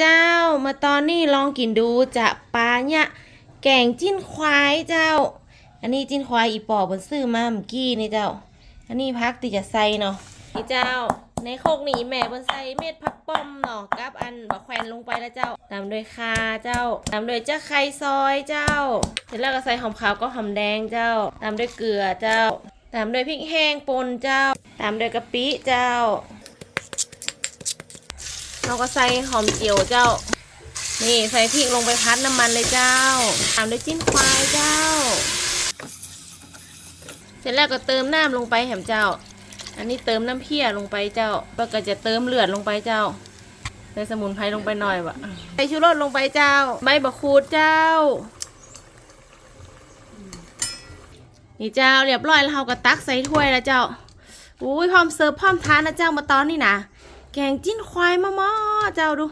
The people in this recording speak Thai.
เจ้ามาตอนนี้ลองกินดูจะปลาเนี่ยแกงจิ้นควายเจ้า อันนี้จิ้นควายอีปอบนซื้อมาเมื่อกี้นี่เจ้า อันนี้พักติจะใส่เนาะนี่เจ้า ในโคกนี่แม่บนใส่เม็ดพักป้อมเนาะกับอันบะแควนลงไปแล้วเจ้าตามด้วยคาเจ้าตามด้วยเจ้าไข่ซอยเจ้า เสร็จแล้วก็ใส่หอมขาวก็หอมแดงเจ้า ตามด้วยเกลือเจ้า ตามด้วยพริกแห้งป่นเจ้า ตามด้วยกะปิเจ้า เราก็ใส่หอมเจียวเจ้า นี่ใส่พริกลงไปพัดน้ำมันเลยเจ้า ตามด้วยจิ้นควายเจ้า เสร็จแล้วก็เติมน้ำลงไปแหมเจ้า อันนี้เติมน้ำเพียลงไปเจ้าแล้วก็จะเติมเลือดลงไปเจ้าใส่สมุนไพรลงไปหน่อยวะใส่ชูรสลงไปเจ้า ใบบะคูดเจ้า นี่เจ้าเรียบร้อยแล้วเราก็ตักใส่ถ้วยแล้วเจ้า อุ้ยพร้อมเสิร์ฟพร้อมทานนะเจ้ามาตอนนี้นะ แกงจิ้นควายมาม้อเจ้าดู